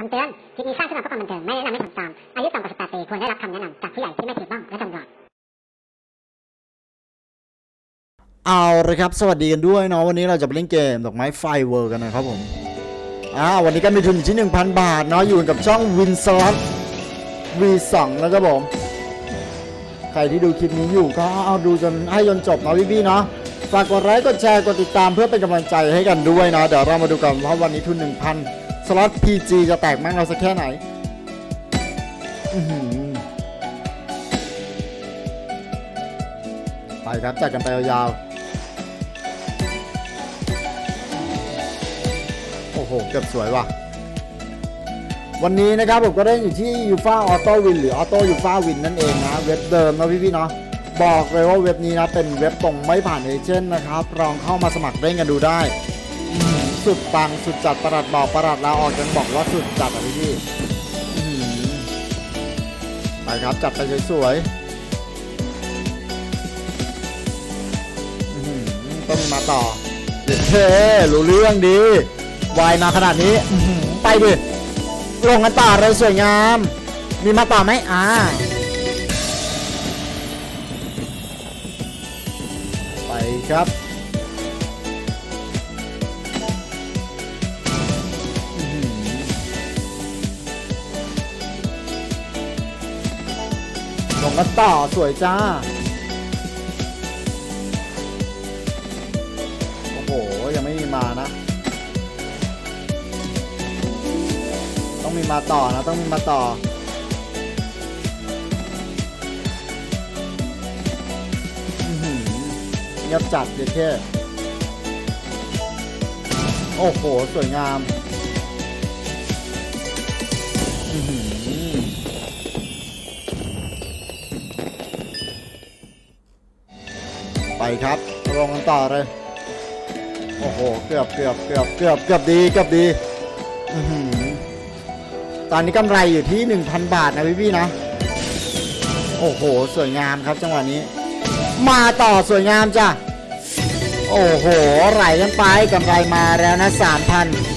คำเตือนคลิปนี้สร้างขึ้นมาเพื่อความบันเทิงไม่แนะนำให้ทำตาม อายุต่ำกว่า18ปีควรได้รับคำแนะนำจากผู้ใหญ่ที่ไม่ถือบ้างและจำยอมเอาลยครับ สวัสดีกันด้วยเนาะวันนี้เราจะไปเล่นเกมดอกไม้ไฟเวิร์กันนะครับผมอ่าวันนี้ก็มีทุนอยู่ที่ 1,000 บาทเนาะอยู่กับช่องวินสล็อต V2 นะครับผม ใครที่ดูคลิปนี้อยู่ก็เอาดูจนให้จนจบเนาะพี่ๆเนาะฝากกดไลค์กดแชร์กดติดตามเพื่อเป็นกำลังใจให้กันด้วยเนาะเดี๋ยวเรามาดูกันว่าวันนี้ทุน 1,000 สล็อต PG จะแตกมากเราสักแค่ไหน ไปครับจัดกันไปยาวๆ โอ้โห เกือบสวยว่ะ วันนี้นะครับผมก็ได้อยู่ที่ยูฟาออโต้วินหรือออโต้ยูฟาวินนั่นเองนะ เว็บเดิมนะพี่ๆเนาะบอกเลยว่าเว็บนี้นะ เป็นเว็บตรงไม่ผ่านเอเจนต์นะครับลองเข้ามาสมัครเล่นกันดูได้ สุดปังสุดจัดประหลัดบอกประหลัดลาออกยังบอกว่าสุดจัดอะพี่ๆอื้อหือไปครับจัดไปสวยๆอื้อหือต้องมีมาต่อเท่รู้เรื่องดีวายมาขนาดนี้อื้อหือไปดิลงกันต่อเลยสวยงาม มีมาต่อไหมอ่าไปครับ ลงกันต่อสวยจ้า โอ้โห ยังไม่มีมานะ ต้องมีมาต่อนะ ต้องมีมาต่ออือหือเงียบจัดเด็ดเท่โอ้โห สวยงาม ไปครับลงกันต่อเลย โอ้โห เกือบเกือบเกือบเกือบเกือบดีเกือบดีอื้อหือตอนนี้กำไรอยู่ที่ 1,000 บาทนะพี่พี่ๆนะ โอ้โห สวยงามครับจังหวะนี้ มาต่อสวยงามจ้ะ โอ้โห ไหลกันไปกำไรมาแล้วนะ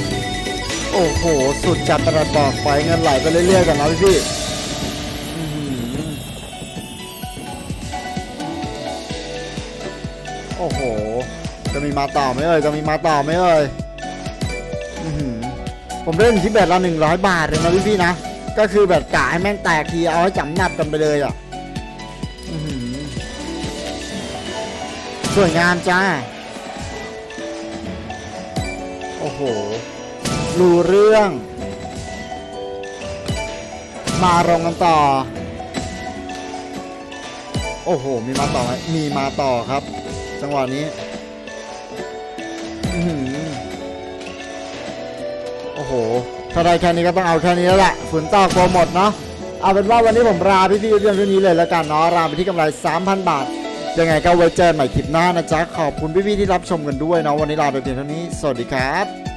3,000 โอ้โห สุดจัดประบอกไปเงินไหลไปเรื่อยๆกันนะพี่พี่ อ้โห จะมีมาต่อไหมเอ่ย จะมีมาต่อไหมเอ่ยผมเล่นที่แบบละหนึ่งร้อยบาทเลยนะพี่พี่ๆนะ ก็คือแบบกะให้แม่งแตกทีเอาให้จำนับกันไปเลยอะสวยงามจ้า โอ้โห รู้เรื่อง มาลงกันต่อ โอ้โห มีมาต่อไหมมีมาต่อครับ จังหวะนี้อือหือโอ้โห ถ้าได้แค่นี้ก็ต้องเอาแค่นี้แล้วแหละฝนตกกลัวหมดเนาะ เอาเป็นว่าวันนี้ผมลาพี่ๆเรื่องเท่องนี้เลยแล้วกันเนาะลาไปที่กำไร 3,000 บาท ยังไงก็ไว้เจอกันใหม่คลิปหน้านะจ๊ะ ขอบคุณพี่ๆที่รับชมกันด้วยเนาะ วันนี้ลาไปเพียงเท่านี้ สวัสดีครับ